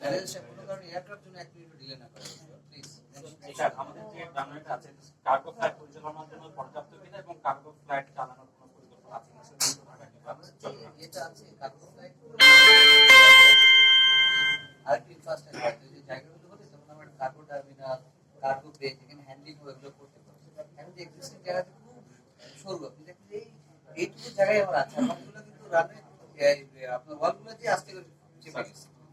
Manager কোনো কারণে aircraft জন্য এক মিনিট ডিলে না করে প্লিজ আমাদের যে রানওয়েটা আছে কার্গো ফ্লাইট পরিচালনার জন্য পর্যাপ্ত কিনা এবং কার্গো ফ্লাইট চালানোর কোনো পরিকল্পনা আছে কিনা স্যার দুটো ঢাকা কিংবা চট্টগ্রাম। এটা আছে কার্গো ফ্লাইট আরেকটি ইনফ্রাস্ট্রাকচার যে জায়গাগুলো হলে যেমন আমার কার্গো টার্মিনাল কার্গো বে যেখানে হ্যান্ডলিং হবে এগুলো করতে পারবে এখন যে এক্সিস্টিং জায়গাতে খুব সরু আপনি দেখুন এই এইটুকু জায়গায় আমার আছে। আমারগুলো কিন্তু রানে আপনার ওয়ালগুলো আস্তে করে চেপে গেছে।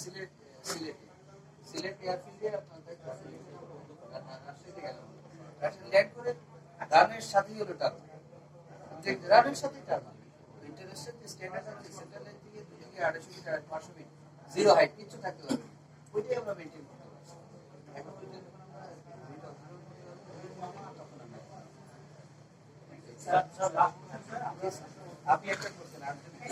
সিলেট সিলেটে সিলেট আপনার পাচ্ছেন, রাজশাহীতে হলো টার্মাল রানের সাথেই টার্মাল ইন্টারন্যাশনাল যে স্ট্যান্ডার্ড আছে সেন্ট্রাল থেকে দুই থেকে আড়াইশো ফিট আর পাঁচশো ফিট জিরো হাইট কিচ্ছু থাকতে পারবে। ওইটাই আমরা মেনটেন করতে পারছি। আপনি একটা করছেন আর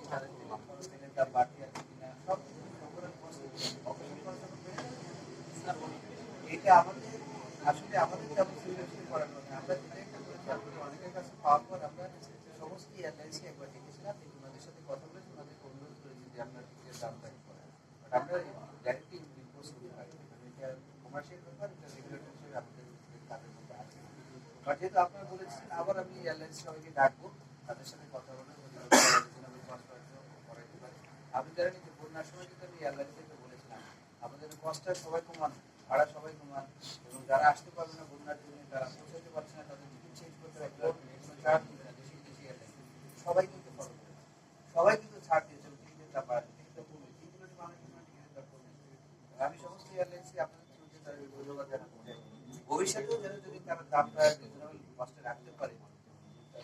এটা আমাদের আসলে আমাদের তেমন সিলেকশন করানো না আমরা যেটা একটা করেছি, আপনাদের অনেকের কাছে পাওয়ার পর আমরা সমস্ত এয়ারলাইন্সকে একবার ডেকেছিলাম দেখি ওনাদের সাথে কথা বলেছি ওনাদেরকে অনুরোধ করেছি যে আপনার টিকিটের দামটা কি করেন বাট আমরা ডাইরেক্টলি ইম্পোজ করতে পারি। এটা কমার্শিয়াল ব্যাপার, এটা রেগুলেটর হিসেবে আমাদের তাদের মধ্যে আছে। বাট যেহেতু আপনারা বলেছেন, আবার আমি এয়ারলাইন্স সবাইকে ডাকবো, তাদের সাথে কথা বলে আপনি জানেন যে বন্যার সময় কিন্তু আমি এয়ারলাইন্সকে বলেছিলাম। আমাদের কস্টটা সবাই কমান। ভাড়া সবাই কমান এবং যারা আসতে পারবে না বন্যার জন্য তারা পৌঁছাতে পারছে না তাদের টিকিট করতে হবে। সবাই কিন্তু সবাই কিন্তু ছাড় দিয়েছে আমি সমস্ত এয়ারলাইন্সকে আপনাদের ভবিষ্যতেও যেন যদি তারা দামটা রিজনেবল রাখতে পারে,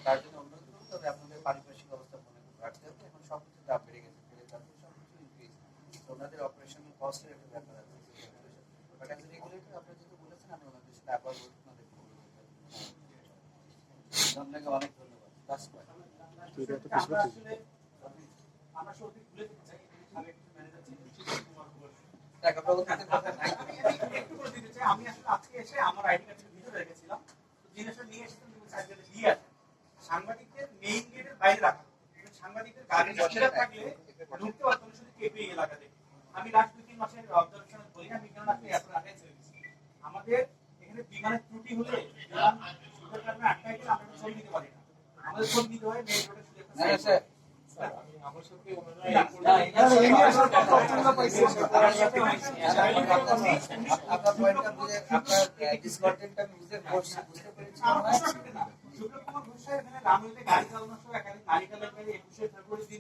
তার জন্য অনুরোধ তবে আপনাদের পারিপার্শ্বিক অবস্থা মনে রাখতে হবে। এখন সব কিছুর দাম বেড়ে গেছে। তেলের সব কিছু ইনক্রিজ ওনাদের অপারেশনাল কস্টের একটা ব্যাপার আছে বাট অ্যাজ রেগুলেটর আপনারা যেহেতু বলেছেন আমি ওনাদের সাথে আবার ওনাদের আপনাকে অনেক ধন্যবাদ লাস্ট পয়েন্ট আমরা আসলে আমরা সত্যি ভুলে যেতে চাই আমি একটু ম্যানেজার ছিলেন সুশীল কুমার ঘোষ। দেখ আমরা ওখানে কথা করে আমি আসলে আজকে এসে আমার আইডি কার্ডের ভিতরে রেখেছিলাম। জিনিস নিয়ে এসেছিলাম দিয়ে আসেন। সাংবাদিকদের মেইন গেটের বাইরে রাখা। সাংবাদিকদের গাড়ি থাকলে ঢুকতে পারতো শুধু কেপি এলাকা থেকে আমি লাস্ট দুই তিন মাসের অবজারভেশন বলি না বিজ্ঞান আপনি এখন আগে চলে গেছি আমাদের এখানে বিজ্ঞানের ত্রুটি হলে বিমান সুযোগ কারণে আটকাই গেলে আমরা ছবি দিতে পারি না আমাদের ছবি দিতে হয় মেইন রোডে শুধু একটা না side স্যার আপনার পয়েন্টটা বুঝে আপনার ডিসকন্টেন্টটা আমি বুঝে বুঝতে বুঝতে পেরেছি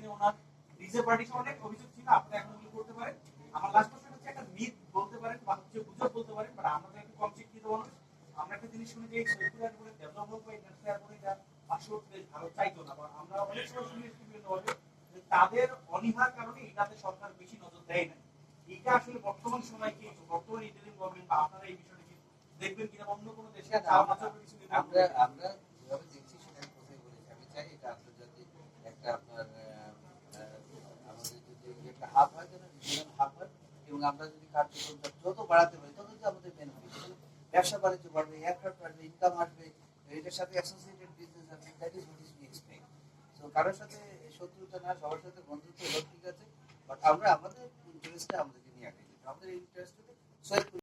ওনার অনেক অভিযোগ ছিল আপনারা এখন করতে পারেন আমার লাস্ট হচ্ছে একটা মিথ বলতে পারেন বা হচ্ছে গুজব বলতে পারেন বাট আমরা তো একটু কম শিক্ষিত মানুষ আমরা একটা জিনিস শুনি যে সৈয়দপুর ডেভেলপ হোক বা ইন্ডাস্ট্রি যা পাঁচশো দেশ ভারত চাইতো না। আমরা অনেক সময় শুনি বিভিন্নভাবে তাদের অনীহার কারণে এটাতে সরকার বেশি নজর দেয় না এটা আসলে বর্তমান সময় কি? বর্তমান ইন্টারিম গভর্নমেন্ট বা আপনারা এই বিষয়টা কি দেখবেন কিনা অন্য কোনো দেশে আমরা মাত্র কিছু নির্মাণ আমরা যেভাবে দেখছি সেটা কোথায় বলেছি। আমি চাই এটা আন্তর্জাতিক একটা আপনার আহ, আহ, আমাদের যদি একটা হাব হয় যেন রিজিওনাল হাব হয় এবং আমরা যদি কার্যক্রমটা যত বাড়াতে পারি তত আমাদের বেনিফিট ব্যবসা বাণিজ্য বাড়বে এয়ারক্রাফট বাড়বে ইনকাম আসবে এটার সাথে অ্যাসোসিয়েটেড বিজনেস আছে that is what is be expect so কারোর সাথে শত্রুতা না, সবার সাথে বন্ধুত্ব হোক ঠিক আছে বাট আমরা, আমাদের ইন্টারেস্টটা আমাদেরকে নিয়ে আগে আমাদের ইন্টারেস্ট সৈয়দপুর